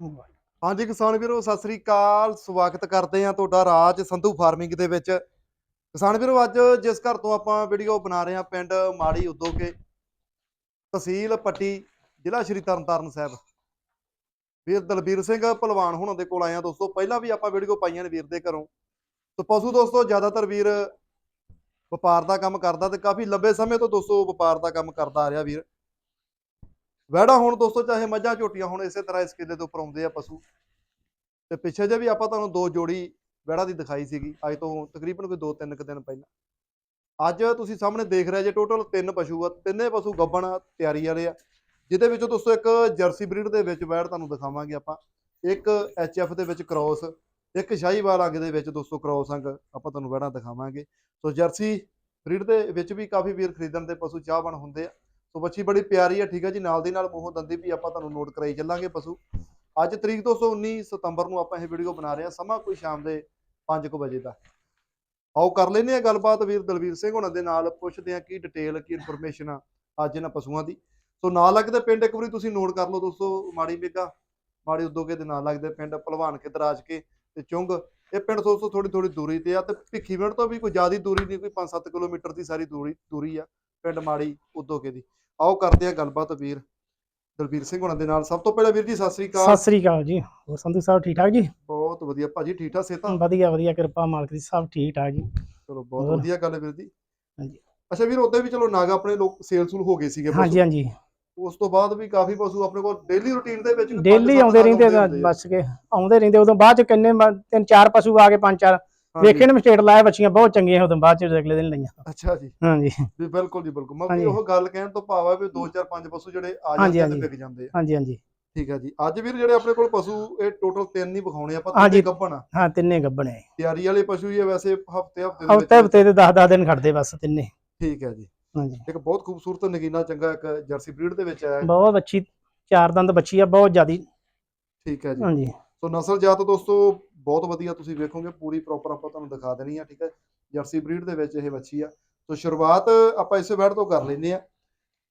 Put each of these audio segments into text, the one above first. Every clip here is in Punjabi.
ਹਾਂਜੀ ਕਿਸਾਨ ਵੀਰੋ, ਸਤਿ ਸ੍ਰੀ ਅਕਾਲ। ਸਵਾਗਤ ਕਰਦੇ ਹਾਂ ਤੁਹਾਡਾ ਰਾਜ ਸੰਧੂ ਫਾਰਮਿੰਗ ਦੇ ਵਿੱਚ। ਕਿਸਾਨ ਵੀਰੋ, ਅੱਜ ਜਿਸ ਘਰ ਤੋਂ ਆਪਾਂ ਵੀਡੀਓ ਬਣਾ ਰਹੇ ਹਾਂ, ਪਿੰਡ ਮਾੜੀ ਉਦੋਕੇ ਤਹਿਸੀਲ ਪੱਟੀ, ਜ਼ਿਲ੍ਹਾ ਸ਼੍ਰੀ ਤਰਨਤਾਰਨ ਸਾਹਿਬ। ਵੀਰ ਦਲਬੀਰ ਸਿੰਘ ਪਹਿਲਵਾਨ ਹੁਣਾਂ ਦੇ ਕੋਲ ਆਏ ਆ ਦੋਸਤੋ। ਪਹਿਲਾਂ ਵੀ ਆਪਾਂ ਵੀਡੀਓ ਪਾਈਆਂ ਨੇ ਵੀਰ ਦੇ ਘਰੋਂ। ਸੋ ਪਸ਼ੂ ਦੋਸਤੋ, ਜ਼ਿਆਦਾਤਰ ਵੀਰ ਵਪਾਰ ਦਾ ਕੰਮ ਕਰਦਾ ਤੇ ਕਾਫੀ ਲੰਬੇ ਸਮੇਂ ਤੋਂ ਦੋਸਤੋ ਵਪਾਰ ਦਾ ਕੰਮ ਕਰਦਾ ਆ ਰਿਹਾ ਵੀਰ। ਵੈੜਾ ਹੁਣ ਦੋਸਤੋ ਚਾਹੇ ਮੱਝਾਂ ਝੋਟੀਆਂ ਹੁਣ, ਇਸੇ ਤਰ੍ਹਾਂ ਇਸ ਕਿੱਲੇ ਦੇ ਉੱਪਰ ਆਉਂਦੇ ਆ ਪਸ਼ੂ। ਤੇ ਪਿੱਛੇ ਜੇ ਵੀ ਆਪਾਂ ਤੁਹਾਨੂੰ ਦੋ ਜੋੜੀ ਵੈੜਾ ਦੀ ਦਿਖਾਈ ਸੀਗੀ, ਅੱਜ ਤੋਂ ਤਕਰੀਬਨ ਕੋਈ 2-3 ਕੁ ਦਿਨ ਪਹਿਲਾਂ। ਅੱਜ ਤੁਸੀਂ ਸਾਹਮਣੇ ਦੇਖ ਰਹੇ ਜੇ ਟੋਟਲ ਤਿੰਨ ਪਸ਼ੂ ਆ, ਤਿੰਨੇ ਪਸ਼ੂ ਗੱਬਣ ਤਿਆਰੀ ਵਾਲੇ ਆ, ਜਿਹਦੇ ਵਿੱਚੋਂ ਦੋਸਤੋ ਇੱਕ ਜਰਸੀ ਬਰੀਡ ਦੇ ਵਿੱਚ ਵੈੜ ਤੁਹਾਨੂੰ ਦਿਖਾਵਾਂਗੇ ਆਪਾਂ, ਇੱਕ ਐਚਐਫ ਦੇ ਵਿੱਚ ਕ੍ਰੋਸ, ਇੱਕ ਸ਼ਾਹੀਵਾਲ ਅੰਗ ਦੇ ਵਿੱਚ ਦੋਸਤੋ ਕ੍ਰੋਸ ਅੰਗ, ਆਪਾਂ ਤੁਹਾਨੂੰ ਵੈੜਾਂ ਦਿਖਾਵਾਂਗੇ। ਸੋ ਜਰਸੀ ਬਰੀਡ ਦੇ ਵਿੱਚ ਵੀ ਕਾਫੀ ਵੀਰ ਖਰੀਦਣ ਦੇ ਪਸ਼ੂ ਚਾਹਵਾਨ ਹੁੰਦੇ ਆ। ਸੋ ਬੱਚੀ ਬੜੀ ਪਿਆਰੀ ਆ, ਠੀਕ ਆ ਜੀ, ਨਾਲ ਦੀ ਨਾਲ ਮੂੰਹੋਂ ਦੰਦੀ ਵੀ ਆਪਾਂ ਤੁਹਾਨੂੰ ਨੋਟ ਕਰਾਈ ਚੱਲਾਂਗੇ ਪਸ਼ੂ। ਅੱਜ ਤਰੀਕ ਦੋਸਤੋ 19 ਸਤੰਬਰ ਨੂੰ ਆਪਾਂ ਇਹ ਵੀਡੀਓ ਬਣਾ ਰਹੇ ਹਾਂ ਸਮਾਂ ਕੋਈ ਸ਼ਾਮ ਦੇ 5:00 ਵਜੇ ਦਾ। ਆਓ ਕਰ ਲੈਨੇ ਆ ਗੱਲਬਾਤ, ਵੀਰ ਦਲਵੀਰ ਸਿੰਘ ਹੁਣਾਂ ਦੇ ਨਾਲ ਪੁੱਛਦੇ ਆ ਕੀ ਡਿਟੇਲ ਕੀ ਇਨਫੋਰਮੇਸ਼ਨ ਆ ਅੱਜ ਇਹਨਾਂ ਪਸ਼ੂਆਂ ਦੀ। ਸੋ ਨਾਲ ਲੱਗਦੇ ਪਿੰਡ ਇੱਕ ਵਾਰੀ ਤੁਸੀਂ ਨੋਟ ਕਰ ਲਓ ਦੋਸਤੋ, ਮਾੜੀ ਮੇਗਾ, ਮਾੜੀ ਉਦੋਗੇ ਦੇ ਨਾਲ ਲੱਗਦੇ ਪਿੰਡ ਭਲਵਾਨ ਕੇ ਦਰਾਜ ਕੇ ਤੇ ਚੁੰਗ। ਇਹ ਪਿੰਡ ਦੋਸਤੋ ਥੋੜੀ ਥੋੜੀ ਦੂਰੀ ਤੇ ਆ ਤੇ ਭਿੱਖੀਵਿੰਡ ਤੋਂ ਵੀ ਕੋਈ ਜ਼ਿਆਦਾ ਦੂਰੀ ਨਹੀਂ, ਕੋਈ 5-7 ਕਿਲੋਮੀਟਰ ਦੀ ਸਾਰੀ ਦੂਰੀ ਦੂਰੀ ਆ। ਪਿੰਡ ਮਾੜੀ ਉਦੋਗੇ ਦੀ। ਆਓ ਕਰਦੇ ਆ ਗੱਲਬਾਤ ਵੀਰ ਦਲਬੀਰ ਸਿੰਘ ਹੁਣਾਂ ਦੇ ਨਾਲ। ਸਭ ਤੋਂ ਪਹਿਲਾਂ ਵੀਰ ਜੀ ਸਤਿ ਸ੍ਰੀ ਅਕਾਲ। ਸਤਿ ਸ੍ਰੀ ਅਕਾਲ ਜੀ। ਹੋਰ ਸੰਧੂ ਸਾਹਿਬ ਠੀਕ ਠਾਕ ਜੀ? ਬਹੁਤ ਵਧੀਆ। ਭਾਜੀ ਠੀਕ ਠਾਕ ਸੇਤਾ ਵਧੀਆ ਵਧੀਆ। ਕਿਰਪਾ ਮਾਲਕ ਦੀ ਸਭ ਠੀਕ ਠਾਕ ਜੀ। ਚਲੋ ਬਹੁਤ? ਵਧੀਆ ਗੱਲ ਹੈ ਵੀਰ ਜੀ। ਹਾਂਜੀ। ਅੱਛਾ ਵੀਰ ਉਹਦੇ ਵੀ ਚਲੋ ਨਾਗ ਆਪਣੇ ਲੋਕ ਸੇਲ ਸੂਲ ਹੋ ਗਏ ਸੀਗੇ। ਹਾਂਜੀ ਹਾਂਜੀ। ਉਸ ਤੋਂ ਬਾਅਦ ਵੀ ਕਾਫੀ ਪਸ਼ੂ ਆਪਣੇ ਕੋਲ ਡੇਲੀ ਰੁਟੀਨ ਦੇ ਵਿੱਚ ਡੇਲੀ ਆਉਂਦੇ ਰਹਿੰਦੇ। ਬਸ ਕੇ ਆਉਂਦੇ ਰਹਿੰਦੇ ਉਦੋਂ ਬਾਅਦ ਚ ਕਿੰਨੇ ਤਿੰਨ ਚਾਰ ਪਸ਼ੂ ਆ ਗਏ ਪੰਜ ਚਾਰ। ਵੇਖੇ ਨੇ ਸਟੇਟ ਲਾਇਆ ਬੱਚੀਆਂ ਬਹੁਤ ਚੰਗੀਆਂ ਉਦੋਂ ਬਾਅਦ ਚ ਅਗਲੇ ਦਿਨ ਲਈਆਂ। ਅੱਛਾ ਜੀ। ਹਾਂਜੀ। ਵੀ ਬਿਲਕੁਲ ਜੀ ਬਿਲਕੁਲ। ਮੈਂ ਉਹ ਗੱਲ ਕਹਿਣ ਤੋਂ ਭਾਵ ਹੈ ਵੀ 2 4 5 ਪਸ਼ੂ ਜਿਹੜੇ ਆ ਜਾਂਦੇ ਤੇ। ਵਿਕ ਜਾਂਦੇ ਆ। ਹਾਂਜੀ ਹਾਂਜੀ। ਠੀਕ ਹੈ ਜੀ। ਅੱਜ ਵੀਰ ਜਿਹੜੇ ਆਪਣੇ ਕੋਲ ਪਸ਼ੂ ਇਹ ਟੋਟਲ ਤਿੰਨ ਹੀ ਵਿਖਾਉਣੇ ਆਪਾਂ। ਤਿੰਨੇ ਗੱਭਣ ਆ। ਹਾਂ ਤਿੰਨੇ ਗੱਬਣੇ ਤਿਆਰੀ ਵਾਲੇ ਪਸ਼ੂ ਹੀ ਆ ਵੈਸੇ ਹਫ਼ਤੇ ਹਫ਼ਤੇ ਹਫ਼ਤੇ ਹਫ਼ਤੇ ਦੇ 10 10 ਦਿਨ ਖੜਦੇ ਬਸ ਤਿੰਨੇ। ਠੀਕ ਹੈ ਜੀ। ਹਾਂਜੀ। ਇੱਕ ਬਹੁਤ ਖੂਬਸੂਰਤ ਨਗੀਨਾ ਚੰਗਾ ਇੱਕ ਜਰਸੀ ਬਰੀਡ ਦੇ ਵਿੱਚ ਆਇਆ। ਬਹੁਤ ਅੱਛੀ ਚਾਰ ਦੰਦ ਬੱਚੀ ਆ ਬਹੁਤ ਜ਼ਿਆਦੀ। ਠੀਕ ਹੈ ਜੀ। ਹਾਂਜੀ। ਸੋ ਨਸਲ ਜਾਤ ਦੋਸਤੋ ਬਹੁਤ ਵਧੀਆ ਤੁਸੀਂ ਵੇਖੋਗੇ ਪੂਰੀ ਪ੍ਰੋਪਰ ਆਪਾਂ ਤੁਹਾਨੂੰ ਦਿਖਾ ਦੇਣੀ ਆ ਠੀਕ ਹੈ ਜਰਸੀ ਬਰੀਡ ਦੇ ਵਿੱਚ ਇਹ ਬੱਚੀ ਆ। ਸੋ ਸ਼ੁਰੂਆਤ ਆਪਾਂ ਇਸੇ ਬੈਡ ਤੋਂ ਕਰ ਲੈਨੇ ਆ।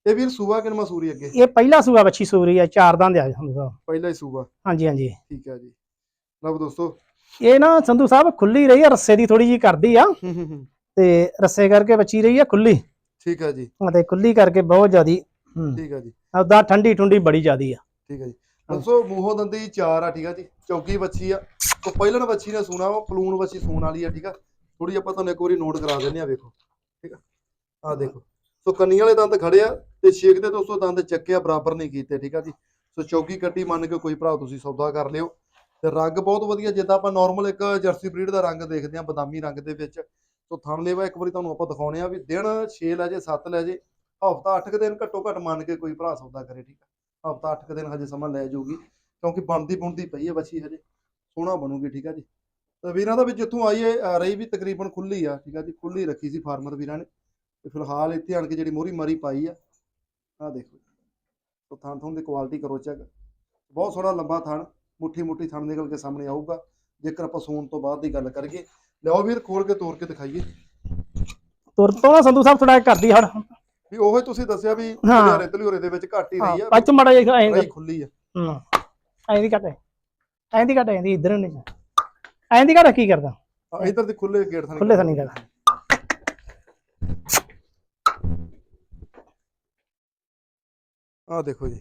ਇਹ ਵੀਰ ਸੂਆ ਕਿਨ ਮਸੂਰੀ ਅੱਗੇ? ਇਹ ਪਹਿਲਾ ਸੂਆ ਬੱਚੀ ਸੂਰੀ ਆ ਚਾਰ ਦੰਦ ਆ ਸੰਧੂ ਸਾਹਿਬ ਪਹਿਲਾ ਹੀ ਸੂਆ। ਹਾਂਜੀ ਹਾਂਜੀ। ਠੀਕ ਹੈ ਜੀ। ਲਓ ਦੋਸਤੋ। ਇਹ ਨਾ ਸੰਧੂ ਸਾਹਿਬ ਖੁੱਲੀ ਰਹੀ ਆ ਰੱਸੇ ਦੀ ਥੋੜੀ ਜੀ ਕਰਦੀ ਆ। ਹੂੰ ਹੂੰ ਹੂੰ। ਤੇ ਰੱਸੇ ਕਰਕੇ ਬੱਚੀ ਰਹੀ ਆ ਖੁੱਲੀ। ਠੀਕ ਹੈ ਜੀ। ਤੇ ਖੁੱਲੀ ਕਰਕੇ ਬਹੁਤ ਜ਼ਿਆਦੀ ਹੂੰ। ਠੀਕ ਹੈ ਜੀ। ਉਦਾਂ ਠੰਡੀ ਠੁੰਡੀ ਬੜੀ ਜ਼ਿਆਦੀ ਆ। ਠੀਕ ਹੈ ਜੀ। ਦੋਸਤੋ ਮੂੰਹੋਂ ਦੰਦੀ ਚਾਰ ਆ ਠੀਕ ਆ ਜੀ। ਚੌਕੀ ਬੱਚੀ ਆ। ਸੋ ਪਹਿਲਣ ਬੱਚੀ ਨੇ ਸੂਣਾ ਵਾ ਪਲੂਣ ਬੱਚੀ ਸੂਣ ਵਾਲੀ ਆ, ਠੀਕ ਆ? ਥੋੜੀ ਆਪਾਂ ਤੁਹਾਨੂੰ ਇੱਕ ਵਾਰੀ ਨੋਟ ਕਰਾ ਦਿੰਨੇ ਆ, ਵੇਖੋ, ਠੀਕ ਆ? ਆ ਦੇਖੋ। ਸੋ ਕੰਨੀ ਵਾਲੇ ਦੰਦ ਖੜੇ ਆ ਤੇ ਛੇਕ ਦੇ ਦੋਸਤੋ ਦੰਦ ਚੱਕਿਆ, ਬਰਾਬਰ ਨਹੀਂ ਕੀਤੇ, ਠੀਕ ਆ ਜੀ? ਸੋ ਚੌਕੀ ਕੱਟੀ ਮੰਨ ਕੇ ਕੋਈ ਭਰਾ ਤੁਸੀਂ ਸੌਦਾ ਕਰ ਲਿਓ। ਤੇ ਰੰਗ ਬਹੁਤ ਵਧੀਆ, ਜਿੱਦਾਂ ਆਪਾਂ ਨਾਰਮਲ ਇੱਕ ਜਰਸੀ ਬਰੀਡ ਦਾ ਰੰਗ ਦੇਖਦੇ ਆ, ਬਦਾਮੀ ਰੰਗ ਦੇ ਵਿੱਚ। ਸੋ ਥਣ ਲੇਵਾ ਇੱਕ ਵਾਰੀ ਤੁਹਾਨੂੰ ਆਪਾਂ ਦਿਖਾਉਣੇ ਆ ਵੀ ਦਿਨ 6 ਲੈ ਜੇ 7 ਲੈ ਜੇ, ਹਫਤਾ 8 ਦਿਨ ਘੱਟੋ ਘੱਟ ਮੰਨ ਕੇ ਕੋਈ ਭਰਾ ਸੌਦਾ ਕਰੇ, ਠੀਕ ਆ? ਹਫਤਾ 8 ਦਿਨ ਹਜੇ ਸਮਾਂ ਲੈ ਜਾਊਗੀ, ਕਿਉਂਕਿ ਬਣਦੀ ਬੁਣਦੀ ਪਈ ਹੈ ਬੱਚੀ ਹਜੇ। ਸੋਹਣਾ ਬਣੂਗੀ ਠੀਕ ਆ ਜੀ। ਤਾਂ ਵੀਰਾਂ ਦਾ ਵੀ ਜਿੱਥੋਂ ਆਈ ਹੈ ਰਹੀ ਵੀ ਤਕਰੀਬਨ ਖੁੱਲੀ ਆ ਠੀਕ ਆ ਜੀ ਖੁੱਲੀ ਰੱਖੀ ਸੀ ਫਾਰਮਰ ਵੀਰਾਂ ਨੇ। ਤੇ ਫਿਲਹਾਲ ਇੱਥੇ ਆਣ ਕੇ ਜਿਹੜੀ ਮੋਹਰੀ ਮਾਰੀ ਪਾਈ ਆ ਆ ਦੇਖੋ ਤੋ ਥਣ ਥਣ ਦੀ ਕੁਆਲਿਟੀ ਕਰੋ ਚੈੱਕ ਬਹੁਤ ਸੋਹਣਾ ਲੰਬਾ ਥਣ ਮੁੱਠੀ ਮੁੱਠੀ ਥਣ ਨਿਕਲ ਕੇ ਸਾਹਮਣੇ ਆਊਗਾ। ਜੇਕਰ ਆਪਾਂ ਸੂਣ ਤੋਂ ਬਾਅਦ ਦੀ ਗੱਲ ਕਰੀਏ ਲਿਆਓ ਵੀਰ ਖੋਲ ਕੇ ਤੋੜ ਕੇ ਦਿਖਾਈਏ। ਤੁਰ ਤੋਂ ਨਾ ਸੰਧੂ ਸਾਹਿਬ ਥੋੜਾ ਕਰਦੀ ਹੜ ਵੀ ਉਹੀ ਤੁਸੀਂ ਦੱਸਿਆ ਵੀ ਹਾਂ। ਹਜ਼ਾਰੇ ਤਲਿਓਰੇ ਦੇ ਵਿੱਚ ਘੱਟ ਹੀ ਰਹੀ ਆ ਅੱਜ ਮੜਾ ਜਿਹਾ ਐਂ ਖੁੱਲੀ ਆ। ਹੂੰ ਐਂ ਦੀ ਘਟ ਦੀ ਘਟ ਐਂ ਦੀ ਇਧਰ ਨਹੀਂ ਐਂ ਦੀ ਘਟ ਕੀ ਕਰਦਾ? ਆ, ਇੱਧਰ ਦੇ ਖੁੱਲੇ ਗੇਟ ਥਾਂ ਖੁੱਲੇ ਥਾਨੀ ਕਰਦਾ ਆ ਦੇਖੋ ਜੀ।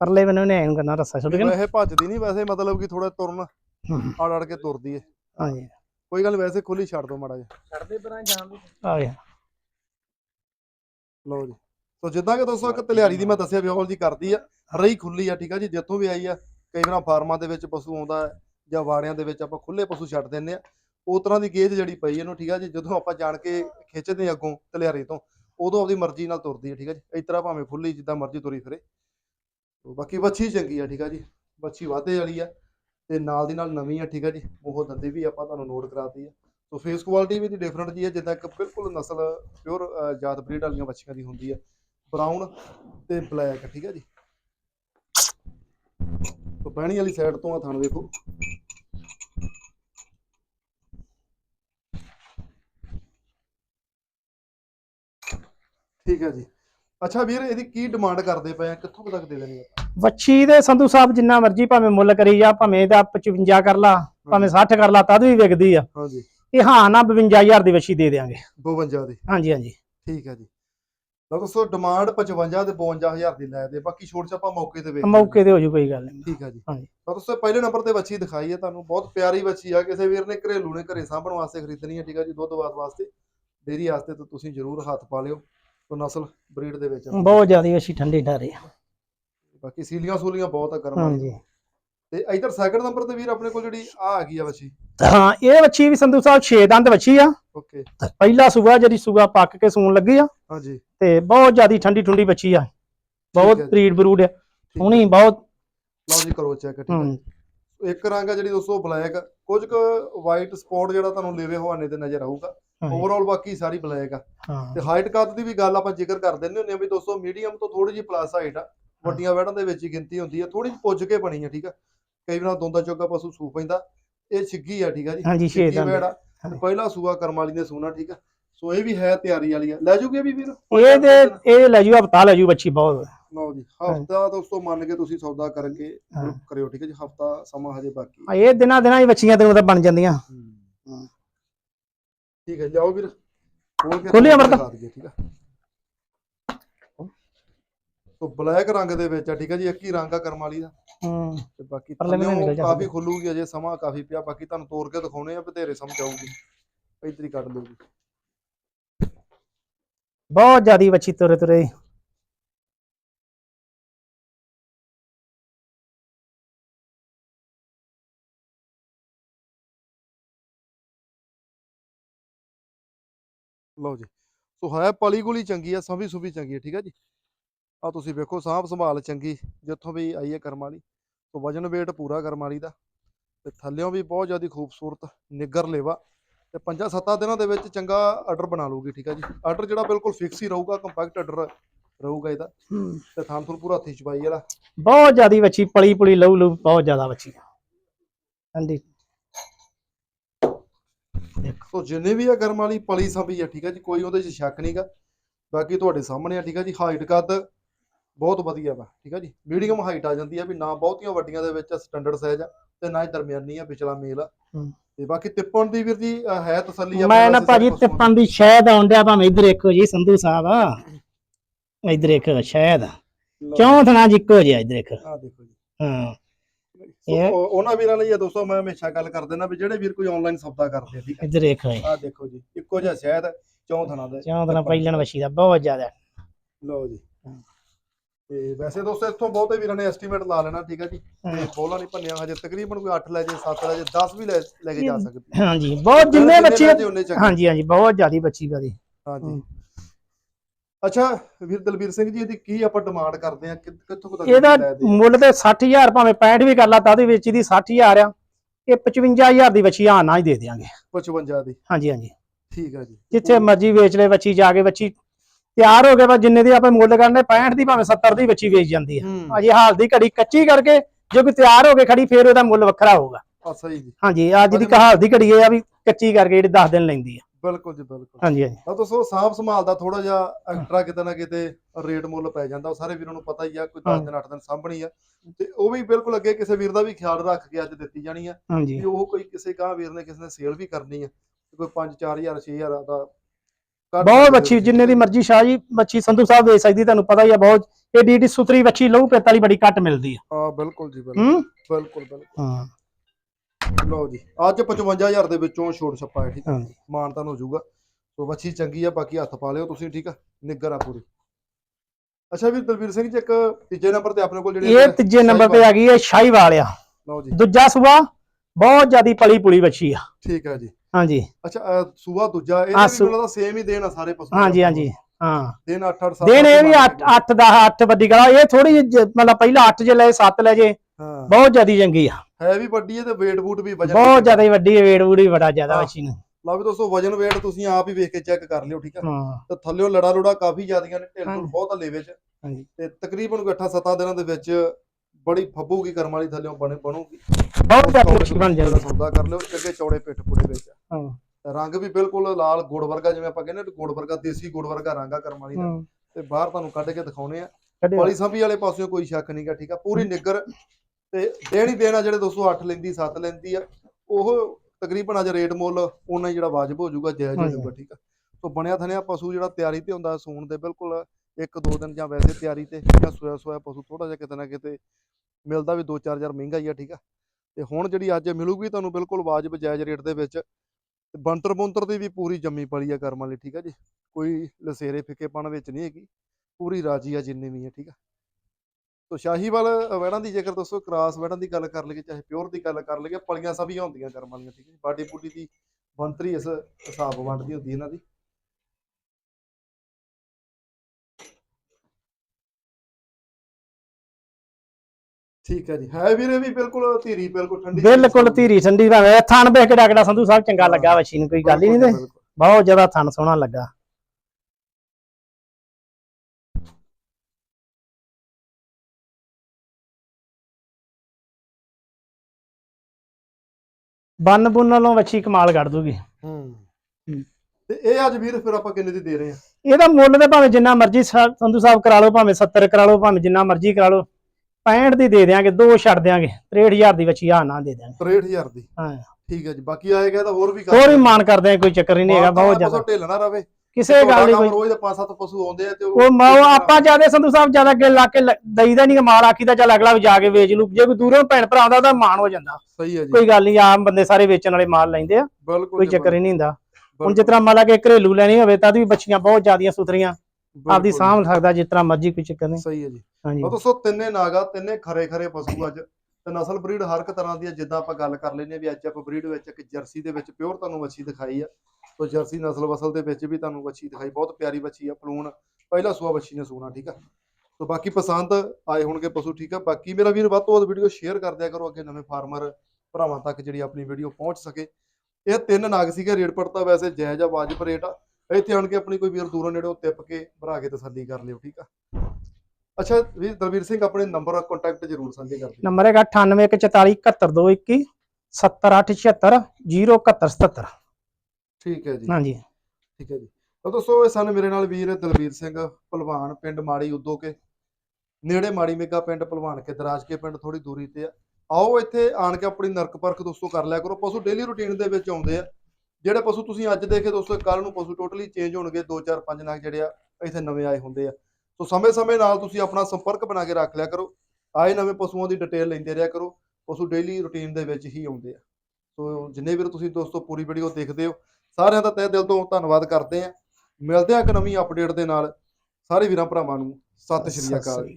ਪਰਲੇ ਬੰਨੇ ਨੇ ਐਂ ਕਰਨਾ ਰੱਸਾ ਛੁੱਟ ਗਿਆ ਨਾ। ਵੈਸੇ ਭੱਜਦੀ ਨਹੀਂ ਵੈਸੇ ਮਤਲਬ ਕਿ ਥੋੜਾ ਤੁਰਨ। ਅੜ ਅੜ ਕੇ ਤੁਰਦੀ ਏ। ਹਾਂਜੀ। ਕੋਈ ਗੱਲ ਨੀ, ਵੈਸੇ ਖੁੱਲੀ ਛੱਡ ਦੋ ਮਾੜਾ ਜਿਹਾ। ਛੱਡਦੇ ਪਰਾਂ ਜਾਣ ਆ ਗਿਆ। ਲਓ ਜੀ। ਸੋ ਜਿੱਦਾਂ ਕਿ ਦੋਸਤੋ ਇੱਕ ਤਲਿਆਰੀ ਦੀ ਮੈਂ ਦੱਸਿਆ ਵਿਓਲ ਜੀ ਕਰਦੀ ਆ ਰਹੀ ਖੁੱਲੀ ਆ ਠੀਕ ਆ ਜੀ? ਜਿੱਥੋਂ ਵੀ ਆਈ ਆ ਕਈ ਵਾਰ ਫਾਰਮਾਂ ਦੇ ਵਿੱਚ ਪਸ਼ੂ ਆਉਂਦਾ ਹੈ ਜਾਂ ਵਾੜਿਆਂ ਦੇ ਵਿੱਚ ਆਪਾਂ ਖੁੱਲੇ ਪਸ਼ੂ ਛੱਡ ਦਿੰਦੇ ਆ। ਉਹ ਤਰ੍ਹਾਂ ਦੀ ਗੇਜ ਜਿਹੜੀ ਪਈ ਇਹਨੂੰ ਠੀਕ ਆ ਜੀ? ਜਦੋਂ ਆਪਾਂ ਜਾਣ ਕੇ ਖਿੱਚਦੇ ਆ ਅੱਗੋਂ ਤਲਿਆਰੀ ਤੋਂ ਉਦੋਂ ਆਪਦੀ ਮਰਜ਼ੀ ਨਾਲ ਤੁਰਦੀ ਆ ਠੀਕ ਆ ਜੀ? ਇਸ ਤਰ੍ਹਾਂ ਭਾਵੇਂ ਖੁੱਲੀ ਜਿੱਦਾਂ ਮਰਜ਼ੀ ਤੁਰੀ ਫਿਰੇ। ਤੋ ਬਾਕੀ ਬੱਚੀ ਚੰਗੀ ਆ ਠੀਕ ਆ ਜੀ? ਬੱਚੀ ਵਾਧੇ ਵਾਲੀ ਆ ਤੇ ਨਾਲ ਦੀ ਨਾਲ ਨਵੀਂ ਆ ਠੀਕ ਆ ਜੀ? ਉਹ ਦੰਦੀ ਵੀ ਆਪਾਂ ਤੁਹਾਨੂੰ ਨੋਟ ਕਰਾਤੀ ਆ। ਸੋ ਫੇਸ ਕੁਆਲਿਟੀ ਵੀ ਦੀ ਡਿਫਰੈਂਟ ਜੀ ਹੈ ਜਿੱਦਾਂ ਇੱਕ ਬਿਲਕੁਲ ਨਸਲ ਪਿਓਰ ਜਾਤ ਬਰੀਡ ਵਾਲੀਆਂ ਬੱਚੀਆਂ ਦੀ ਹੁੰਦੀ ਹੈ ਬਰਾਊਨ ਤੇ ਬਲੈਕ ਠੀਕ ਹੈ ਜੀ। ਸੋ ਬਹਿਣੀ ਵਾਲੀ ਸਾਈਡ ਤੋਂ ਆ ਥਣ ਵੇਖੋ। ਠੀਕ ਹੈ ਜੀ। ਅੱਛਾ ਵੀਰ ਇਹਦੀ ਕੀ ਡਿਮਾਂਡ ਕਰਦੇ ਪਏ ਆ? ਕਿੱਥੋਂ ਕੁ ਤੱਕ ਦੇ ਦੇਣੀ ਆ? ਵੱਛੀ ਦੇ ਸੰਧੂ ਸਾਹਿਬ ਜਿੰਨਾ ਮਰਜ਼ੀ ਭਾਵੇਂ ਮੁੱਲ ਕਰੀ ਜਾ ਭਾਵੇਂ ਇਹਦਾ 55 ਕਰ ਲਾ ਭਾਵੇਂ 60 ਕਰ ਲਾ ਤਦ ਵੀ ਵਿਕਦੀ ਆ। ਹਾਂਜੀ। ਇਹ ਹਾਂ ਨਾ 52000 ਦੀ ਵੱਛੀ ਦੇ ਦੇਾਂਗੇ 52 ਦੀ। ਹਾਂਜੀ ਹਾਂਜੀ। ਠੀਕ ਹੈ ਜੀ। ਲਓ ਦੋਸਤੋ ਡਿਮਾਂਡ 55 ਤੇ 52000 ਦੀ ਲੈ ਦੇ ਬਾਕੀ ਛੋਟ ਛਾਪਾ ਮੌਕੇ ਤੇ ਵੇਖ। ਮੌਕੇ ਤੇ ਹੋ ਜੂ ਕੋਈ ਗੱਲ ਨਹੀਂ। ਠੀਕ ਹੈ ਜੀ। ਹਾਂਜੀ। ਤਾਂ ਦੋਸਤੋ ਪਹਿਲੇ ਨੰਬਰ ਤੇ ਵੱਛੀ ਦਿਖਾਈ ਹੈ ਤੁਹਾਨੂੰ ਬਹੁਤ ਪਿਆਰੀ ਵੱਛੀ ਆ ਕਿਸੇ ਵੀਰ ਨੇ ਘਰੇਲੂ ਨੇ ਘਰੇ ਸਾਂਭਣ ਵਾਸਤੇ ਖਰੀਦਣੀ ਹੈ ਠੀਕ ਹੈ ਜੀ ਦੁੱਧ ਵਾਸ ਵਾਸਤੇ। ਡੇਰੀ ਵਾਸਤੇ ਤਾਂ ਤੁਸੀਂ ਜ਼ਰੂਰ ਹੱਥ ਪਾ ਲਿਓ ਉਹ ਨਸਲ ਬਰੀਡ ਦੇ ਵਿੱਚ ਆ। ਬਹੁਤ ਜ਼ਿਆਦਾ ਵੱਛੀ ਠੰਡੀ ਠਾਰੀ ਆ। ਬਾਕੀ ਸੀਲੀਆਂ ਸੂਲੀਆਂ ਬਹੁਤ ਆ ਕਰਮ ਹਾਂਜੀ। ਤੇ ਇਧਰ ਸੈਕੰਡ ਨੰਬਰ ਤੇ ਵੀਰ ਆਪਣੇ ਕੋਲ ਜਿਹੜੀ ਆ ਆ ਗਈ ਆ ਵੱਛੀ। ਹਾਂ ਇਹ ਵੱਛੀ ਵੀ ਸੰਧੂ ਸਾਹਿਬ 6 ਦੰਦ ਵੱਛੀ ਆ। ਓਕੇ। ਪਹਿਲਾ ਸੂਆ ਜਿਹੜੀ ਸੂਆ ਪੱਕ ਕੇ ਸੂਣ ਲੱਗੀ ਆ। ਹਾਂਜੀ। ਤੇ ਬਹੁਤ ਜ਼ਿਆਦੀ ਠੰਡੀ ਠੁੰਡੀ ਵੱਛੀ ਆ। ਬਹੁਤ ਜੀ। ਬਰੀਡ ਬਰੂਡ ਆ। ਹੁਣੀ ਬਹੁਤ ਲਓ ਜੀ ਕਰੋ ਚੈੱਕ ਠੀਕ ਹੈ। ਇੱਕ ਰੰਗ ਆ ਜਿਹੜੀ ਦੋਸਤੋ ਬਲੈਕ ਕੁਝ ਕੁ ਵਾਈਟ ਸਪੌਟ ਜਿਹੜਾ ਤੁਹਾਨੂੰ ਲੇਵੇ ਹਵਾਨੇ ਤੇ ਨਜ਼ਰ ਆਊਗਾ। ਓਵਰਆਲ ਬਾਕੀ ਸਾਰੀ ਬਲੈਕ ਆ। ਤੇ ਹਾਈਟ ਕੱਦ ਦੀ ਵੀ ਗੱਲ ਆਪਾਂ ਜ਼ਿਕਰ ਕਰ ਦਿੰਦੇ ਹੁੰਦੇ ਆ ਵੀ ਦੋਸਤੋ ਮੀਡੀਅਮ ਤੋਂ ਥੋੜੀ ਜਿਹੀ ਪਲੱਸ ਹਾਈਟ ਆ। ਵੱਡੀਆਂ ਵੈੜਾਂ ਦੇ ਵਿੱਚ ਹੀ ਗਿਣਤੀ ਹੁੰਦੀ ਆ। ਥੋੜੀ ਜਿਹੀ ਪੁੱਜ ਕੇ ਬਣੀ ਆ ਠੀਕ ਆ। ਕਈ ਵਾਰ ਦੋਂਦਾ ਚੋਗਾ ਪਸ਼ੂ ਸੂ ਪੈਂਦਾ। ਇਹ ਛਿੱਗੀ ਆ ਠੀਕ ਆ ਜੀ। ਹਾਂਜੀ 6 ਛਿੱਗੀ ਦੰਦ। ਵੈੜ ਆ ਤੇ ਹਾਂਜੀ। ਪਹਿਲਾ ਸੂਆ ਕਰਮ ਵਾਲੀ ਨੇ ਸੂਣਾ ਠੀਕ ਆ। ਸੋ ਇਹ ਵੀ ਹੈ ਤਿਆਰੀ ਵਾਲੀ ਆ। ਲੈ ਜੂਗੇ ਵੀ ਵੀਰ ਇਹ ਤੇ ਇਹ ਲੈ ਜੂ ਹਫਤਾ ਲੈ ਜੂ ਵੱਛੀ ਬਹੁਤ। ਲਓ ਜੀ ਹਫਤਾ ਦੋਸਤੋ ਮੰਨ ਕੇ ਤੁਸੀਂ ਸੌਦਾ ਕਰਕੇ। ਕਰਿਓ ਠੀਕ ਹੈ ਜੀ ਹਫਤਾ ਸਮਾਂ ਹਜੇ ਬਾਕੀ ਆ ਇਹ ਦਿਨਾਂ ਦਿਨਾਂ ਹੀ ਵੱਛੀਆਂ ਤੈਨੂੰ ਤਾਂ ਬਣ ਜਾਂਦੀਆਂ। ਠੀਕ ਹੈ ਜਾਓ ਵੀਰ। ਖੋਲ ਅਮਰਤਾ। ਠੀਕ ਆ ਸੋ ਬਲੈਕ ਰੰਗ ਦੇ ਵਿੱਚ ਆ ਠੀਕ ਹੈ ਜੀ ਇੱਕ ਹੀ ਰੰਗ ਆ ਕਰਮ ਵਾਲੀ ਦਾ। ਹੂੰ। ਤੇ ਬਾਕੀ ਜਾਂਦਾ। ਕਾਫੀ ਖੁੱਲੂਗੀ ਅਜੇ ਸਮਾਂ ਕਾਫੀ ਪਿਆ ਬਾਕੀ ਤੁਹਾਨੂੰ ਤੋੜ ਕੇ ਦਿਖਾਉਣੇ ਆ ਬਥੇਰੇ ਸਮਝ ਆਊਗੀ। ਇਧਰ ਕੱਢ ਲਊਗੀ। ਬਹੁਤ ਜ਼ਿਆਦੀ ਵੱਛੀ ਤੁਰੇ ਤੁਰੇ। ਲਓ ਜੀ। ਸੋ ਹੈ ਪਲੀ ਗੁਲੀ ਚੰਗੀ ਆ, ਸਭੀ ਸੁਭੀ ਚੰਗੀ ਆ, ਠੀਕ ਹੈ ਜੀ? ਆ ਤੁਸੀਂ ਵੇਖੋ, ਸਾਂਭ ਸੰਭਾਲ ਚੰਗੀ, ਜਿੱਥੋਂ ਵੀ ਆਈ ਹੈ ਕਰਮ ਵਾਲੀ। ਸੋ ਵਜਨ weight ਪੂਰਾ ਕਰਮ ਵਾਲੀ ਦਾ। ਤੇ ਥੱਲਿਓਂ ਵੀ ਬਹੁਤ ਜ਼ਿਆਦਾ ਖੂਬਸੂਰਤ ਨਿੱਗਰ ਲੇਵਾ। ਤੇ ਪੰਜਾਂ ਸੱਤਾਂ ਦਿਨਾਂ ਦੇ ਵਿੱਚ ਚੰਗਾ ਆਰਡਰ ਬਣਾ ਲੂਗੀ ਠੀਕ ਹੈ ਜੀ? ਆਰਡਰ ਜਿਹੜਾ ਬਿਲਕੁਲ ਫਿਕਸ ਹੀ ਰਹੂਗਾ ਕੰਪੈਕਟ ਆਰਡਰ ਰਹੂਗਾ ਇਹਦਾ। ਤੇ ਥਾਨ ਥੁਨ ਪੂਰਾ ਹੱਥੀ ਚਬਾਈ ਵਾਲਾ। ਬਹੁਤ ਜ਼ਿਆਦੀ ਵੱਛੀ ਪਲੀ ਪੁਲੀ ਲਊ ਲਊ ਬਹੁਤ ਜ਼ਿਆਦਾ ਵੱਛੀ। ਹਾਂਜੀ। ਸੋ ਜਿੰਨੇ ਵੀ ਆ ਕਰਮ ਵਾਲੀ ਪਲੀ ਸੰਭੀ ਆ ਠੀਕ ਹੈ ਜੀ ਕੋਈ ਉਹਦੇ 'ਚ ਸ਼ੱਕ ਨਹੀਂਗਾ ਬਾਕੀ ਤੁਹਾਡੇ ਸਾਹਮਣੇ ਆ ਠੀਕ ਹੈ ਜੀ ਹਾਈਟ ਕੱਦ ਬਹੁਤ ਵਧੀਆ ਵਾ ਠੀਕ ਹੈ ਜੀ? ਮੀਡੀਅਮ ਹਾਈਟ ਆ ਜਾਂਦੀ ਆ ਵੀ ਨਾ ਬਹੁਤੀਆਂ ਵੱਡੀਆਂ ਦੇ ਵਿੱਚ ਸਟੈਂਡਰਡ ਸਾਈਜ਼ ਆ ਤੇ ਨਾ ਹੀ ਦਰਮਿਆਨੀ ਆ ਵਿਚਲਾ ਮੇਲ ਆ। ਤੇ ਬਾਕੀ ਤਿੱਪਣ ਦੀ ਵੀਰ ਜੀ ਹੈ ਤਸੱਲੀ ਆ ਮੈਂ ਨਾ ਵੈਸੇ ਭਾਜੀ ਸਾਰੇ ਪਸ਼ੂਆਂ ਤਿੱਪਾਂ ਦੀ ਸ਼ਾਇਦ ਆਉਣ ਡਿਆ ਭਾਵੇਂ ਇੱਧਰ ਦੇਖੋ ਜੀ ਸੰਧੂ ਸਾਹਿਬ ਇੱਧਰ ਇੱਕ ਸ਼ਾਇਦ। ਕਿਉਂ ਥਣਾ ਜਿੱਕੋ ਜਿਹਾ ਇੱਧਰ ਇੱਕ? ਆਹ ਦੇਖੋ ਜੀ। ਹਾਂ। ਉਹਨਾਂ ਵੀਰਾਂ ਲਈ ਆ ਦੋਸਤੋ ਮੈਂ ਹਮੇਸ਼ਾ ਗੱਲ ਕਰ ਦਿੰਦਾ ਵੀ ਜਿਹੜੇ ਵੀਰ ਕੋਈ ਆਨਲਾਈਨ ਸੌਦਾ ਕਰਦੇ ਆ ਠੀਕ ਹੈ ਇੱਧਰ ਇੱਕ ਹੋਏ। ਆਹ ਦੇਖੋ ਜੀ ਇੱਕੋ ਜਿਹਾ ਸ਼ਾਇਦ ਚੌਂ ਥਣਾ ਦੇ। ਪਹਿਲਣ ਵੱਛੀ ਦਾ ਬਹੁਤ ਜ਼ਿਆਦਾ। ਲਓ ਜੀ। ਤੇ ਵੈਸੇ ਦੋਸਤੋ ਇੱਥੋਂ ਬਹੁਤੇ ਵੀਰਾਂ ਨੇ ਐਸਟੀਮੇਟ ਲਾ ਲੈਣਾ ਠੀਕ ਹੈ ਜੀ। ਤੇ। ਬੋਲਾ ਨਹੀਂ ਭੰਨਿਆ ਹਜੇ ਤਕਰੀਬਨ ਕੋਈ 8 ਲੈ ਜੇ 7 ਲੈ ਜੇ 10 ਵੀ ਲੈ ਲੈ ਕੇ ਜਾ ਸਕਦੀ। ਹਾਂਜੀ ਬਹੁਤ ਜਿੰਨੇ ਬੱਚੇ। ਹਾਂਜੀ ਹਾਂਜੀ ਬਹੁਤ ਜ਼ਿਆਦੀ ਬੱਚੀ ਬਾਦੀ ਹਾਂਜੀ। ਅੱਛਾ ਵੀਰ ਦਲਬੀਰ ਸਿੰਘ ਜੀ ਇਹਦੀ ਕੀ ਆਪਾਂ ਡਿਮਾਂਡ ਕਰਦੇ ਆ? ਕਿੱਥੋਂ ਤੱਕ ਇਹਦਾ ਮੁੱਲ ਤੇ 60000 ਭਾਵੇਂ 65 ਵੀ ਕਰ ਲਾ ਤਾਂ ਉਹਦੇ ਵਿੱਚ ਇਹਦੀ 60000 ਆ। ਇਹ 55000 ਦੀ ਬੱਚੀ ਆ ਨਾ ਹੀ ਦੇ ਦਿਆਂਗੇ। 55 ਦੀ। ਹਾਂਜੀ ਹਾਂਜੀ। ਠੀਕ ਹੈ ਜੀ। ਜਿੱਥੇ ਮਰਜ਼ੀ ਵੇਚ ਲੈ ਬੱਚੀ ਜਾ ਕੇ ਬੱਚੀ ਤਿਆਰ ਹੋ ਗਏ ਬਸ ਜਿੰਨੇ ਦੀ ਆਪਾਂ ਮੁੱਲ ਕਰਨੇ 65 ਦੀ ਭਾਵੇਂ 70 ਦੀ ਬੱਚੀ ਵੇਚ ਜਾਂਦੀ ਹੈ। ਅਜੇ ਹਾਲ ਦੀ ਘੜੀ ਕੱਚੀ ਕਰਕੇ ਜੇ ਕੋਈ ਤਿਆਰ ਹੋ ਕੇ ਖੜੀ ਫੇਰ ਉਹਦਾ ਮੁੱਲ ਵੱਖਰਾ ਹੋਊਗਾ। ਸਹੀ ਜੀ। ਹਾਂਜੀ ਅੱਜ ਦੀ ਕਹਾਲ ਦੀ ਘੜੀ ਇਹ ਆ ਵੀ ਕੱਚੀ ਕਰਕੇ ਜਿਹੜੀ 10 ਦਿਨ ਲੈਂਦੀ ਆ। ਬਿਲਕੁਲ ਜੀ ਬਿਲਕੁਲ। ਹਾਂਜੀ ਹਾਂਜੀ। ਤਾਂ ਦੋਸਤੋ ਸਾਫ਼ ਸੰਭਾਲ ਦਾ ਥੋੜਾ ਜਿਹਾ ਐਕਸਟਰਾ ਕਿਤੇ ਨਾ ਕਿਤੇ ਰੇਟ ਮੁੱਲ ਪੈ ਜਾਂਦਾ ਉਹ ਸਾਰੇ ਵੀਰਾਂ ਨੂੰ ਪਤਾ ਹੀ ਆ ਕੋਈ 10 ਹਾਂ। ਦਿਨ 8 ਦਿਨ ਸਾਂਭਣੀ ਆ। ਤੇ ਉਹ ਵੀ ਬਿਲਕੁਲ ਅੱਗੇ ਕਿਸੇ ਵੀਰ ਦਾ ਵੀ ਖਿਆਲ ਰੱਖ ਕੇ ਅੱਜ ਦਿੱਤੀ ਜਾਣੀ ਆ ਵੀ ਉਹ ਕੋਈ ਕਿਸੇ ਗਾਂ ਵੀਰ ਨੇ ਕਿਸੇ ਨੇ ਸੇਲ ਵੀ ਕਰਨੀ ਆ ਕੋਈ 5 4000 6000 ਦਾ ਬਹੁਤ ਵਿੱਚ ਜਿੰਨੇ ਦੀ ਮਰਜ਼ੀ ਸ਼ਾਹ ਜੀ ਬੱਚੀ ਸੰਧੂ ਸਾਹਿਬ ਵੇਚ ਸਕਦੀ ਤੁਹਾਨੂੰ ਪਤਾ ਹੀ ਆ ਬਹੁਤ ਏਡੀ ਏਡੀ ਸੁਤਰੀ ਬੱਚੀ ਲਹੂ ਪੇਤ ਵਾਲੀ ਬੜੀ ਘੱਟ ਮਿਲਦੀ ਆ। ਹਾਂ ਬਿਲਕੁਲ ਜੀ ਬਿਲਕੁਲ। ਬਿਲਕੁਲ ਬਿਲਕੁਲ। ਹਾਂ। ਲਓ ਜੀ ਅੱਜ 55000 ਦੇ ਵਿੱਚੋਂ ਛੋਟ ਛੱਪਾ ਹੈ ਠੀਕ ਹੈ ਹਾਂਜੀ ਮਾਨ ਤਾਂ ਹੋ ਜਾਊਗਾ। ਸੋ ਬੱਚੀ ਚੰਗੀ ਆ ਬਾਕੀ ਹੱਥ ਪਾ ਲਿਓ ਤੁਸੀਂ ਠੀਕ ਆ। ਨਿੱਗਰ ਆ ਪੂਰੀ। ਅੱਛਾ ਵੀਰ ਦਲਵੀਰ ਸਿੰਘ ਜੀ ਇੱਕ ਤੀਜੇ ਨੰਬਰ ਤੇ ਆਪਣੇ ਕੋਲ ਜਿਹੜੀ ਇਹ ਤੀਜੇ ਨੰਬਰ ਤੇ ਆ ਗਈ ਹੈ ਸ਼ਾਹੀ ਵਾਲਿਆ। ਲਓ ਜੀ। ਦੂਜਾ ਸੂਆ ਬਹੁਤ ਜ਼ਿਆਦੀ ਪਲੀ ਪੁਲੀ ਬੱਚੀ ਆ। ਠੀਕ ਹੈ ਜੀ। ਹਾਂਜੀ। ਅੱਛਾ ਅਹ, ਸੂਆ ਦੂਜਾ ਹਾਂ, ਸੂ- ਵੀ ਮੈਨੂੰ ਸੇਮ ਹੀ ਦੇਣ ਆ ਸਾਰੇ ਪਸ਼ੂ ਹਾਂਜੀ ਹਾਂਜੀ ਹਾਂ। ਦਿਨ 8 8 7 ਦਿਨ ਇਹ ਵੀ 8 8 10 8 ਵੱਡੀ ਗਲਾ ਇਹ ਥੋੜੀ ਮਤਲਬ ਪਹਿਲਾਂ 8 ਜੇ ਲਏ 7 ਲੈ ਜੇ ਹਾਂ। ਬਹੁਤ ਜ਼ਿਆਦੀ ਚੰਗੀ ਆ। ਹੈ ਵੀ ਵੱਡੀ ਹੈ ਤੇ weight ਬੂਟ ਵੀ ਵਜਨ ਬਹੁਤ ਜ਼ਿਆਦਾ ਹੀ ਵੱਡੀ ਹੈ ਵੇੜ ਵੂੜ ਵੀ ਬੜਾ ਜ਼ਿਆਦਾ ਹਾਂ। ਬੱਚੀ ਨੂੰ। ਲਓ ਵੀ ਦੋਸਤੋ ਵਜਨ weight ਤੁਸੀਂ ਆਪ ਹੀ ਵੇਖ ਕੇ ਚੈੱਕ ਕਰ ਲਿਓ ਠੀਕ ਆ? ਹਾਂ। ਤੇ ਥੱਲਿਓ ਲੜਾ ਲੁੜਾ ਕਾਫੀ ਜ਼ਿਆਦੀਆਂ ਨੇ ਢਿੱਲ ਢੁੱਲ ਹਾਂਜੀ। ਬਹੁਤ ਆ ਲੇਵੇ ਚ ਹਾਂਜੀ। ਤੇ ਤਕਰੀਬਨ ਕੋਈ 8 7 ਦਿਨਾਂ ਦੇ ਵਿੱਚ ਬੜੀ ਫੱਬੂਗੀ ਕਰਮ ਵਾਲੀ ਥੱਲਿਓ ਬਣੇ ਬਣੂਗੀ ਬਹੁਤ ਜ਼ਿਆਦਾ ਬੱਚੀ ਬਣ ਜਾਂਦੀ ਸੌਦਾ ਕਰ ਲਿਓ ਅੱਗੇ ਚੌੜੇ ਪਿੱਠ ਪੁੜੇ ਵਿੱਚ। ਹਾਂ ਰੰਗ ਵੀ ਬਿਲਕੁਲ ਲਾਲ ਗੁੜ ਵਰਗਾ ਜਿਵੇਂ ਆਪਾਂ ਕਹਿੰਦੇ ਗੁੜ ਵਰਗਾ ਦੇਸੀ ਗੁੜ ਵਰਗਾ ਰੰਗ ਕਰਮ ਵਾਲੀ ਦਾ। ਤੇ ਬਾਹਰ ਤੁਹਾਨੂੰ ਕੱਢ ਕੇ ਦਿਖਾਉਣੇ ਆ। ਪਲੀ ਸੰਭੀ ਵਾਲੇ ਪਾਸਿਓਂ ਕੋਈ ਸ਼ੱਕ ਨਹੀਂਗਾ ਠੀਕ ਆ ਪੂਰੀ ਨਿੱਗਰ ਤੇ ਦੇਣੀ ਦੇਣਾ ਜਿਹੜੇ ਦੋਸਤੋ 8 ਲੈਂਦੀ 7 ਲੈਂਦੀ ਆ ਉਹ ਤਕਰੀਬਨ ਅੱਜ ਰੇਟ ਮੁੱਲ ਉਹਨਾਂ ਹੀ ਜਿਹੜਾ ਵਾਜਬ ਹੋ ਜਾਊਗਾ ਜਾਇਜ਼ ਹੋ। ਜਾਊਗਾ ਠੀਕ ਆ ਸੋ ਬਣਿਆ ਥਣਿਆ ਪਸ਼ੂ ਜਿਹੜਾ ਤਿਆਰੀ ਤੇ ਹੁੰਦਾ ਸੂਣ ਦੇ ਬਿਲਕੁਲ ਇੱਕ ਦੋ ਦਿਨ ਜਾਂ ਵੈਸੇ ਤਿਆਰੀ ਤੇ ਜਾਂ ਸੋਇਆ ਸੋਇਆ ਪਸ਼ੂ ਥੋੜਾ ਜਿਹਾ ਕਿਤੇ ਨਾ ਕਿਤੇ ਮਿਲਦਾ ਵੀ 2-4000 ਮਹਿੰਗਾ ਹੀ ਆ, ਠੀਕ ਆ। ਤੇ ਹੁਣ ਜਿਹੜੀ ਅੱਜ ਮਿਲੂਗੀ ਤੁਹਾਨੂੰ ਬਿਲਕੁਲ ਵਾਜਬ ਜਾਇਜ਼ ਰੇਟ ਦੇ ਵਿੱਚ, ਤੇ ਬੰਤਰ ਬੁੰਤਰ ਦੀ ਵੀ ਪੂਰੀ ਜੰਮੀ ਪਲੀ ਆ ਕਰਮਾਂ ਲਈ ਠੀਕ ਆ ਜੀ। ਕੋਈ ਲਸੇਰੇ ਫਿੱਕੇਪਣ ਵਿੱਚ ਨਹੀਂ ਹੈਗੀ, ਪੂਰੀ ਰਾਜੀ ਆ ਜਿੰਨੀ ਵੀ ਹੈ ਠੀਕ ਆ। ਤੋ ਸ਼ਾਹੀਵਾਲ ਵੈੜਾਂ ਦੀ ਜੇਕਰ ਦੱਸੋ, ਕ੍ਰਾਸ ਵੈੜਾਂ ਦੀ ਗੱਲ ਕਰ ਲਈਏ, ਚਾਹੇ ਪਿਓਰ ਦੀ ਗੱਲ ਕਰ ਲਈਏ, ਪਲੀਆਂ ਸਭੀਆਂ ਹੁੰਦੀਆਂ ਕਰਮਾਂ ਦੀਆਂ ਠੀਕ ਹੈ ਬਾਡੀ ਬੂਡੀ ਦੀ ਬੰਤਰੀ ਇਸ ਹਿਸਾਬ ਵੰਡਦੀ ਹੁੰਦੀ ਇਹਨਾਂ ਦੀ। ਠੀਕ ਹੈ ਜੀ। ਹੈ ਵੀਰੇ ਵੀ ਬਿਲਕੁਲ ਧੀਰੀ ਬਿਲਕੁਲ ਠੰਡੀ ਬਿਲਕੁਲ ਧੀਰੀ ਠੰਡੀ ਭਾਵੇਂ ਥਣ ਵੇਖ ਕੇ ਡਾਕੜਾ ਸੰਧੂ ਸਾਹਿਬ ਚੰਗਾ ਲੱਗਾ ਵੱਛੀ ਨੂੰ ਕੋਈ ਗੱਲ ਹੀ ਨਹੀਂ ਤੇ। ਬਹੁਤ ਜ਼ਿਆਦਾ ਥਣ ਸੋਹਣਾ ਲੱਗਾ। ਬੰਨ ਬੁੰਨ ਨਾਲੋਂ ਵੱਛੀ ਕਮਾਲ ਕੱਢ ਦੂਗੀ ਹੂੰ। ਤੇ ਇਹ ਅੱਜ ਵੀਰ ਫਿਰ ਆਪਾਂ ਕਿੰਨੇ ਦੀ ਦੇ ਰਹੇ ਆ ਇਹਦਾ ਮੁੱਲ ਤੇ ਭਾਵੇਂ ਜਿੰਨਾ ਮਰਜ਼ੀ ਸੰਧੂ ਸਾਹਿਬ ਕਰਾ ਲਓ ਭਾਵੇਂ 70 ਕਰਾ ਲਓ ਭਾਵੇਂ ਜਿੰਨਾ ਮਰਜ਼ੀ ਕਰਾ ਲਓ। 65 ਦੀ ਦੇ ਦਿਆਂਗੇ ਦੋ ਛੱਡ ਦਿਆਂਗੇ 63000 ਦੀ ਵੱਛੀ ਆ ਨਾ ਦੇ ਦਿਆਂਗੇ। 63000 ਦੀ? ਹਾਂ। ਠੀਕ ਹੈ ਜੀ ਬਾਕੀ ਆਏਗਾ ਤਾਂ ਹੋਰ ਵੀ ਹੋਰ ਵੀ ਮਾਨ ਕਰਦੇ ਆ ਕੋਈ ਚੱਕਰ ਹੀ ਨਹੀਂ ਹੈਗਾ ਬਹੁਤ ਜ਼ਿਆਦਾ। ਢਿੱਲ ਨਾ ਰਵੇ। ਕਿਸੇ ਗੱਲ ਨਹੀਂ ਕੋਈ ਰੋਜ਼ ਦੇ ਪੰਜ ਸੱਤ ਪਸ਼ੂ ਆਉਂਦੇ ਆ ਤੇ ਉਹ ਮਾ ਆਪਾਂ ਜ਼ਿਆਦਾ ਸੰਧੂ ਸਾਹਿਬ ਜ਼ਿਆਦਾ ਅੱਗੇ ਲਾ ਕੇ ਦਈਦਾ ਨਹੀਂ ਮਾਲ ਆਖੀਦਾ ਚੱਲ ਅਗਲਾ ਵੀ ਜਾ ਕੇ ਵੇਚ ਲੂ। ਜੇ ਕੋਈ ਦੂਰੋਂ ਭੈਣ ਭਰਾ ਆਉਂਦਾ ਉਹਦਾ ਮਾਣ ਹੋ ਜਾਂਦਾ। ਸਹੀ ਹੈ ਜੀ। ਕੋਈ ਗੱਲ ਨਹੀਂ ਆਮ ਬੰਦੇ ਸਾਰੇ ਵੇਚਣ ਵਾਲੇ ਮਾਲ ਲੈਂਦੇ ਆ। ਕੋਈ ਚੱਕਰ ਹੀ ਨਹੀਂ ਹੁੰਦਾ। ਹੁਣ ਜਿਸ ਤਰ੍ਹਾਂ ਮੰਨ ਲਾ ਕਿ ਘਰੇਲੂ ਲੈਣੀ ਹੋਵੇ ਤਾਂ ਵੀ ਬੱਚੀਆਂ ਬਹੁਤ ਜ਼ਿਆਦੀਆਂ ਸੁਥਰੀਆਂ। ਆਪਦੀ। ਸਾਂਭ ਸਕਦਾ ਜਿਸ ਤਰ੍ਹਾਂ ਮਰਜ਼ੀ ਕੋਈ ਚੱਕਰ ਨਹੀਂ। ਸਹੀ ਹੈ ਜੀ। ਹਾਂਜੀ। ਉਹ ਦੱਸੋ ਤਿੰਨੇ ਨਾਗਾ, ਤਿੰਨੇ ਖਰੇ ਖਰੇ ਪਸ਼ੂ ਅੱਜ। ਤੇ ਨਸਲ ਬਰੀਡ ਹਰ ਇੱਕ ਤਰ੍ਹਾਂ ਦੀ ਆ, ਜਿੱਦਾਂ ਆਪਾਂ ਗੱਲ ਕਰ ਲੈਨੇ ਵੀ ਅੱਜ ਆਪਾਂ ਬਰੀਡ ਵਿੱਚ ਇੱਕ ਜਰਸੀ ਦੇ ਵਿੱਚ ਪਿਓਰ ਤੁਹਾਨੂੰ ਵੱਛੀ ਦਿਖਾਈ ਆ। ਤੋ ਜਰਸੀ ਨਸਲ ਵਸਲ ਦੇ ਵਿੱਚ ਵੀ ਤੁਹਾਨੂੰ ਵੱਛੀ ਦਿਖਾਈ, ਬਹੁਤ ਪਿਆਰੀ ਵੱਛੀ ਆ, ਪਲੂਣ, ਪਹਿਲਾ ਸੂਆ ਵੱਛੀ ਨੇ ਸੂਣਾ, ਠੀਕ ਆ। ਤੋ ਬਾਕੀ ਪਸੰਦ ਆਏ ਹੋਣਗੇ ਪਸ਼ੂ, ਠੀਕ ਆ। ਬਾਕੀ ਮੇਰਾ ਵੀਰ, ਵੱਧ ਤੋਂ ਵੱਧ ਵੀਡੀਓ ਸ਼ੇਅਰ ਕਰ ਦਿਆ ਕਰੋ, ਅੱਗੇ ਨਵੇਂ ਫਾਰਮਰ ਭਰਾਵਾਂ ਤੱਕ ਜਿਹੜੀ ਆਪਣੀ ਵੀਡੀਓ ਪਹੁੰਚ ਸਕੇ। ਇਹ ਤਿੰਨ ਨਾਗ ਸੀਗੇ ਰੇਟ ਪੜਤਾ ਵੈਸੇ ਜਾਇਜ਼ ਆ ਵਾਜਬ ਰੇਟ ਆ। ਇੱਥੇ ਆਣ ਕੇ ਆਪਣੀ ਕੋਈ ਵੀਰ ਦੂਰੋਂ ਨੇੜੋਂ ਤਿੱਪ ਕੇ, ਭਰਾ ਕੇ ਤਸੱਲੀ ਕਰ ਲਿਓ, ਠੀਕ ਆ। ਅੱਛਾ ਵੀਰ ਦਲਵੀਰ ਸਿੰਘ ਆਪਣੇ ਨੰਬਰ ਕੰਟੈਕਟ ਜ਼ਰੂਰ ਸਾਂਝੇ ਕਰ ਦਿਓ। ਨੰਬਰ ਹੈਗਾ 9814471221 70876 07177 ਠੀਕ ਹੈ ਜੀ। ਹਾਂਜੀ। ਠੀਕ ਹੈ ਜੀ। ਤਾਂ ਦੋਸਤੋ ਇਹ ਸਨ ਮੇਰੇ ਨਾਲ ਵੀਰ ਦਲਵੀਰ ਸਿੰਘ ਭਲਵਾਨ ਪਿੰਡ ਮਾੜੀ ਉਦੋਂ ਕੇ। ਨੇੜੇ ਮਾੜੀ ਮੇਗਾ ਪਿੰਡ ਭਲਵਾਨ ਕੇ ਦਰਾਜ ਕੇ ਪਿੰਡ ਥੋੜੀ ਦੂਰੀ ਤੇ ਆ। ਆਓ ਇੱਥੇ ਆਣ ਕੇ ਆਪਣੀ ਨਰਕ ਪਰਖ ਦੋਸਤੋ ਕਰ ਲਿਆ ਕਰੋ। ਪਸ਼ੂ ਡੇਲੀ ਰੂਟੀਨ ਦੇ ਵਿੱਚ ਆਉਂਦੇ ਆ। ਜਿਹੜੇ ਪਸ਼ੂ ਤੁਸੀਂ ਅੱਜ ਦੇਖੇ ਦੋਸਤੋ ਕੱਲ ਨੂੰ ਪਸ਼ੂ ਟੋਟਲੀ ਚੇਂਜ ਹੋਣਗੇ। 2 4 5 ਨਗ ਜਿਹੜੇ ਆ ਇੱਥੇ ਨਵੇਂ ਆਏ ਹੁੰਦੇ ਆ। ਸੋ ਸਮੇਂ-ਸਮੇਂ ਨਾਲ ਤੁਸੀਂ ਆਪਣਾ ਸੰਪਰਕ ਬਣਾ ਕੇ ਰੱਖ ਲਿਆ ਕਰੋ। ਆਏ ਨਵੇਂ ਪਸ਼ੂਆਂ ਦੀ ਡਿਟੇਲ ਲੈਂਦੇ ਰਿਹਾ ਕਰੋ। ਪਸ਼ੂ ਡੇਲੀ ਰੂਟੀਨ ਦੇ ਵਿੱਚ ਹੀ ਆਉਂਦੇ ਆ। ਸੋ ਜਿੰਨੇ ਵੀਰ ਤੁਸੀਂ ਦੋਸਤੋ ਪੂਰੀ ਵੀਡੀਓ ਦੇਖਦੇ ਹੋ ਸਾਰਿਆਂ ਦਾ ਤਹਿ ਦਿਲ ਤੋਂ ਧੰਨਵਾਦ ਕਰਦੇ ਆ ਮਿਲਦੇ ਆ ਇੱਕ ਨਵੀਂ ਅਪਡੇਟ ਦੇ ਨਾਲ। ਸਾਰੇ ਵੀਰਾਂ ਭਰਾਵਾਂ ਨੂੰ ਸਤਿ ਸ਼੍ਰੀ ਅਕਾਲ।